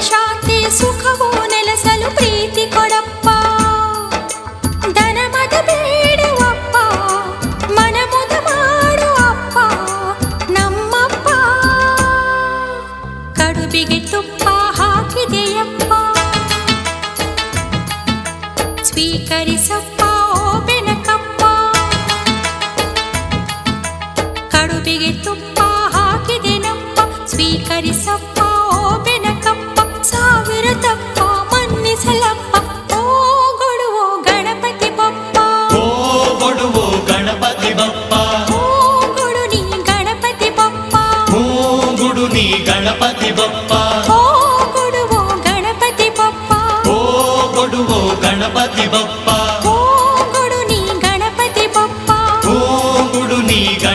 ಶಾಂತಿ ಸುಖವು ನೆಲೆಸಲು ಪ್ರೀತಿ ಕೊಡಪ್ಪ. ಧನಮದ ಬೇಡುವಪ್ಪ ಮನಮುದ ಮಾಡುವಪ್ಪ, ನಮ್ಮಪ್ಪ. ಕಡುಬಿಗೆ ತುಪ್ಪ ಹಾಕಿದೆಯಪ್ಪ. ಸ್ವೀಕರಿಸಪ್ಪ ಬೆನಕಪ್ಪ ಕಡುಬಿಗೆ ತುಪ್ಪ ಹಾಕಿದೆನಪ್ಪ, ಸ್ವೀಕರಿಸಪ್ಪ ಓ ಬೆನ గణపతి బప్ప ఓ గొడువో గణపతి బప్ప ఓ గొడువో గణపతి బప్ప